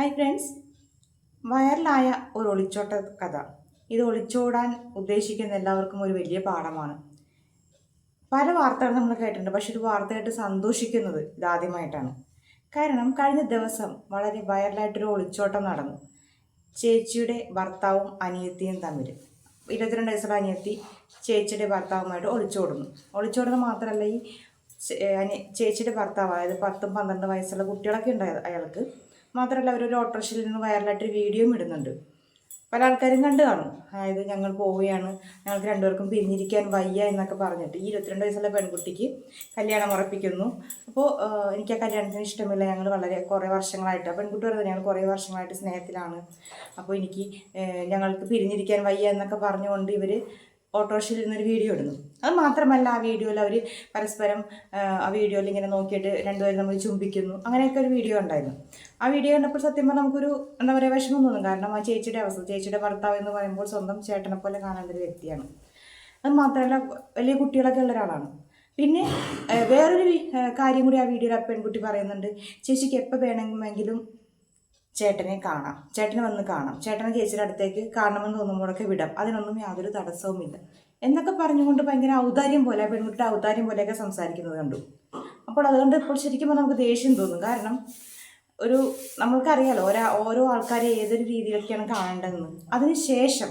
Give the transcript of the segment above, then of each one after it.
Hi friends വൈറലായ ഒരു ഒളിച്ചോട്ട കഥ. ഇത് ഒളിച്ചോടാൻ ഉദ്ദേശിക്കുന്ന എല്ലാവർക്കും ഒരു വലിയ പാഠമാണ്. പല വാർത്തകൾ നമ്മൾ കേട്ടിട്ടുണ്ട്. പക്ഷെ ഒരു വാർത്ത കേട്ട് സന്തോഷിക്കുന്നത് ഇതാദ്യമായിട്ടാണ് കാരണം കഴിഞ്ഞ ദിവസം വളരെ വൈറലായിട്ടൊരു ഒളിച്ചോട്ടം നടന്നു. ചേച്ചിയുടെ ഭർത്താവും അനിയത്തിയും തമ്മിൽ. ഇരുപത്തിരണ്ട് വയസ്സുള്ള അനിയത്തി ചേച്ചിയുടെ ഭർത്താവുമായിട്ട് ഒളിച്ചോടുന്നു. ഒളിച്ചോടുന്നത് മാത്രമല്ല ഈ ചേച്ചിയുടെ ഭർത്താവ് അതായത് പത്തും പന്ത്രണ്ട് വയസ്സുള്ള കുട്ടികളൊക്കെ ഉണ്ടായത് അയ- അയാൾക്ക്. മാത്രമല്ല അവരൊരു ഓട്ടോറിക്ഷയിൽ നിന്ന് വൈറലായിട്ടൊരു വീഡിയോയും ഇടുന്നുണ്ട്. പല ആൾക്കാരും കണ്ടു കാണും. അതായത് ഞങ്ങൾ പോവുകയാണ് ഞങ്ങൾക്ക് രണ്ടുപേർക്കും പിരിഞ്ഞിരിക്കാൻ വയ്യ എന്നൊക്കെ പറഞ്ഞിട്ട്. ഈ ഇരുപത്തിരണ്ട് വയസ്സുള്ള പെൺകുട്ടിക്ക് കല്യാണം ഉറപ്പിക്കുന്നു. അപ്പോൾ എനിക്ക് ആ കല്യാണത്തിന് ഇഷ്ടമില്ല. ഞങ്ങൾ വളരെ കുറേ വർഷങ്ങളായിട്ട് ആ പെൺകുട്ടി പറയുന്നത് ഞങ്ങൾ കുറേ വർഷങ്ങളായിട്ട് സ്നേഹത്തിലാണ്. അപ്പോൾ എനിക്ക് ഞങ്ങൾക്ക് പിരിഞ്ഞിരിക്കാൻ വയ്യ എന്നൊക്കെ പറഞ്ഞുകൊണ്ട് ഇവർ ഓട്ടോറിക്ഷയിൽ ഇരുന്നൊരു വീഡിയോ ഇടുന്നു. അത് മാത്രമല്ല ആ വീഡിയോയിൽ അവർ പരസ്പരം ആ, വീഡിയോയിൽ ഇങ്ങനെ നോക്കിയിട്ട് രണ്ടുപേരും നമ്മൾ ചുംബിക്കുന്നു. അങ്ങനെയൊക്കെ ഒരു വീഡിയോ ഉണ്ടായിരുന്നു. ആ വീഡിയോ കണ്ടപ്പോൾ സത്യം പറഞ്ഞാൽ നമുക്കൊരു എന്താ പറയുക വിഷമം തോന്നും. കാരണം ആ ചേച്ചിയുടെ അവസ്ഥ ചേച്ചിയുടെ ഭർത്താവ് എന്ന് പറയുമ്പോൾ സ്വന്തം ചേട്ടനെ പോലെ കാണേണ്ട ഒരു വ്യക്തിയാണ്. അത് മാത്രമല്ല വലിയ കുട്ടികളൊക്കെ ഉള്ള ഒരാളാണ്. പിന്നെ വേറൊരു കാര്യം കൂടി ആ വീഡിയോയിൽ ആ പെൺകുട്ടി പറയുന്നുണ്ട്. ചേച്ചിക്ക് എപ്പോൾ വേണമെങ്കിലും ചേട്ടനെ കാണാം. ചേട്ടനെ വന്ന് കാണാം. ചേട്ടനെ ചേച്ചിയുടെ അടുത്തേക്ക് കാണണമെന്ന് തോന്നുമ്പോഴൊക്കെ വിടാം. അതിനൊന്നും യാതൊരു തടസ്സവുമില്ല. എന്നൊക്കെ പറഞ്ഞുകൊണ്ട് ഭയങ്കര ഔദാര്യം പോലെ പെൺകുട്ടിയുടെ ഔദാര്യം പോലെയൊക്കെ സംസാരിക്കുന്നത് കണ്ടു. അപ്പോൾ അതുകൊണ്ട് ഇപ്പോൾ ശരിക്കും പറഞ്ഞാൽ നമുക്ക് ദേഷ്യം തോന്നും. കാരണം ഒരു നമ്മൾക്കറിയാലോ ഓരോ ഓരോ ആൾക്കാരെ ഏതൊരു രീതിയിലൊക്കെയാണ് കാണേണ്ടതെന്ന്. അതിന് ശേഷം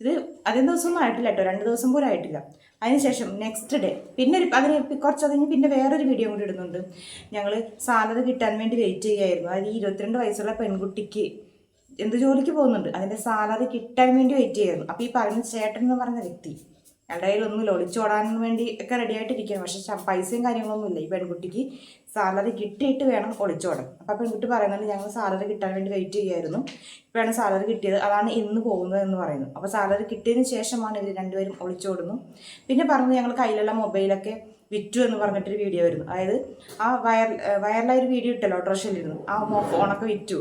ഇത് അതേ ദിവസമൊന്നും ആയിട്ടില്ല കേട്ടോ. രണ്ട് ദിവസം പോലും ആയിട്ടില്ല. അതിനുശേഷം നെക്സ്റ്റ് ഡേ പിന്നെ ഒരു അതിന് കുറച്ച് അതിന് പിന്നെ വേറൊരു വീഡിയോ കൂടി ഇടുന്നുണ്ട്. ഞങ്ങൾ സാലറി കിട്ടാൻ വേണ്ടി വെയിറ്റ് ചെയ്യുമായിരുന്നു അതായത് ഈ ഇരുപത്തിരണ്ട് വയസ്സുള്ള പെൺകുട്ടിക്ക് എന്ത് ജോലിക്ക് പോകുന്നുണ്ട്. അതിന്റെ സാലറി കിട്ടാൻ വേണ്ടി വെയിറ്റ് ചെയ്യുന്നു. അപ്പോൾ ഈ പറഞ്ഞ ചേട്ടൻ എന്ന് പറഞ്ഞ വ്യക്തി അയാളുടെ കയ്യിലൊന്നുമില്ല ഒളിച്ചോടാൻ വേണ്ടി ഒക്കെ റെഡി ആയിട്ടിരിക്കുകയാണ്. പക്ഷേ പൈസയും കാര്യങ്ങളൊന്നുമില്ല ഈ പെൺകുട്ടിക്ക് സാലറി കിട്ടിയിട്ട് വേണം ഒളിച്ചോടാൻ അപ്പോൾ പെൺകുട്ടി പറയുന്നുണ്ട് ഞങ്ങൾ സാലറി കിട്ടാൻ വേണ്ടി വെയിറ്റ് ചെയ്യായിരുന്നു ഇപ്പോഴാണ് സാലറി കിട്ടിയത്. അതാണ് ഇന്ന് പോകുന്നത് എന്ന് പറയുന്നു. അപ്പോൾ സാലറി കിട്ടിയതിന് ശേഷമാണ് ഇവർ രണ്ടുപേരും ഒളിച്ചോടുന്നു പിന്നെ പറഞ്ഞു ഞങ്ങൾ കയ്യിലുള്ള മൊബൈലൊക്കെ വിറ്റു എന്ന് പറഞ്ഞിട്ടൊരു വീഡിയോ വരുന്നു. അതായത് ആ വയർ വയറിലായ ഒരു വീഡിയോ ഇട്ടല്ലോ ഓട്ടോറിക്ഷയിലിരുന്നു ആ ഫോണൊക്കെ വിറ്റു.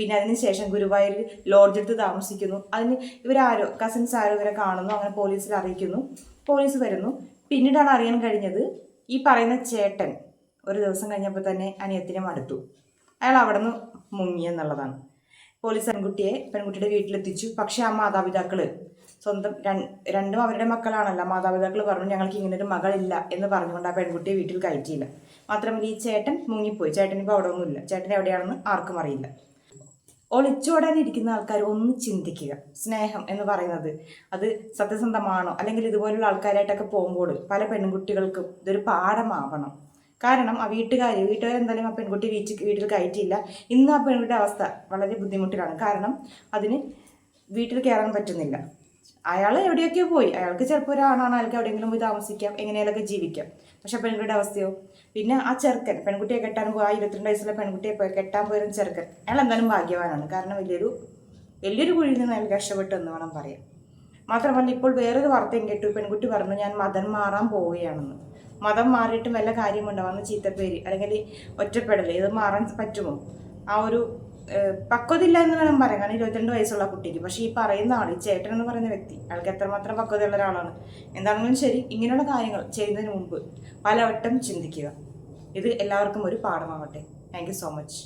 പിന്നെ അതിന് ശേഷം ഗുരുവായൂർ ലോഡ്ജ് എടുത്ത് താമസിക്കുന്നു. അതിന് ഇവരാരോ കസിൻസ് ആരോ ഇവരെ കാണുന്നു അങ്ങനെ പോലീസിൽ അറിയിക്കുന്നു. പോലീസ് വരുന്നു. പിന്നീടാണ് അറിയാൻ കഴിഞ്ഞത് ഈ പറയുന്ന ചേട്ടൻ ഒരു ദിവസം കഴിഞ്ഞപ്പോൾ തന്നെ അനിയത്തിനെ മടുത്തു. അയാൾ അവിടെ നിന്ന് മുങ്ങി എന്നുള്ളതാണ്. പോലീസ് പെൺകുട്ടിയെ പെൺകുട്ടിയുടെ വീട്ടിലെത്തിച്ചു. പക്ഷേ ആ മാതാപിതാക്കൾ സ്വന്തം രണ്ടും അവരുടെ മക്കളാണല്ലോ. മാതാപിതാക്കൾ പറഞ്ഞു ഞങ്ങൾക്ക് ഇങ്ങനെ ഒരു മകളില്ല എന്ന് പറഞ്ഞുകൊണ്ട് ആ പെൺകുട്ടിയെ വീട്ടിൽ കയറ്റിയില്ല. മാത്രമല്ല ഈ ചേട്ടൻ മുങ്ങിപ്പോയി. ചേട്ടൻ ഇപ്പോൾ അവിടെ ഒന്നുമില്ല. ചേട്ടൻ എവിടെയാണെന്ന് ആർക്കും അറിയില്ല. ഒളിച്ചോടാൻ ഇരിക്കുന്ന ആൾക്കാർ ഒന്ന് ചിന്തിക്കുക. സ്നേഹം എന്ന് പറയുന്നത് അത് സത്യസന്ധമാണോ? അല്ലെങ്കിൽ ഇതുപോലുള്ള ആൾക്കാരായിട്ടൊക്കെ പോകുമ്പോൾ പല പെൺകുട്ടികൾക്കും ഇതൊരു പാഠമാവണം. കാരണം ആ വീട്ടുകാർ വീട്ടുകാർ എന്തായാലും ആ പെൺകുട്ടി വീട്ടിൽ വീട്ടിൽ കയറ്റിയില്ല. ഇന്ന് ആ പെൺകുട്ടിയുടെ അവസ്ഥ വളരെ ബുദ്ധിമുട്ടിലാണ്. കാരണം അതിന് വീട്ടിൽ കയറാൻ പറ്റുന്നില്ല. അയാൾ എവിടെയൊക്കെ പോയി. അയാൾക്ക് ചിലപ്പോൾ ഒരാണാണ് അയാൾക്ക് എവിടെയെങ്കിലും പോയി താമസിക്കാം എങ്ങനെയൊക്കെ ജീവിക്കാം. പക്ഷെ പെൺകുട്ടിയുടെ അവസ്ഥയോ? പിന്നെ ആ ചെറുക്കൻ പെൺകുട്ടിയെ കെട്ടാൻ പോയി ആ ഇരുപത്തിരണ്ട് വയസ്സുള്ള പെൺകുട്ടിയെ പോയി കെട്ടാൻ പോയിരുന്ന ചെറുക്കൻ അയാൾ എന്തായാലും ഭാഗ്യവാനാണ്. കാരണം വലിയൊരു വലിയൊരു കുഴിയിൽ നിന്ന് അയാൾ രക്ഷപ്പെട്ടു എന്ന് വേണം പറയാം മാത്രമല്ല ഇപ്പോൾ വേറൊരു വാർത്തയും കേട്ടു. പെൺകുട്ടി പറഞ്ഞു ഞാൻ മതം മാറാൻ പോവുകയാണെന്ന്. മതം മാറിയിട്ടും വല്ല കാര്യമുണ്ടോ? അന്ന് ചീത്തപ്പേര് അല്ലെങ്കിൽ ഒറ്റപ്പെടൽ ഇത് മാറാൻ പറ്റുമോ? ആ ഒരു ഇല്ല എന്ന് വേണം പറയാം കാരണം ഇരുപത്തിരണ്ട് വയസ്സുള്ള കുട്ടിക്ക്. പക്ഷേ ഈ പറയുന്ന ആൾ ഈ ചേട്ടൻ എന്ന് പറയുന്ന വ്യക്തി അയാൾക്ക് എത്രമാത്രം പക്വതയുള്ള ഒരാളാണ്. എന്താണെങ്കിലും ശരി ഇങ്ങനെയുള്ള കാര്യങ്ങൾ ചെയ്യുന്നതിന് മുമ്പ് പലവട്ടം ചിന്തിക്കുക. ഇത് എല്ലാവർക്കും ഒരു പാഠമാവട്ടെ. Thank you so much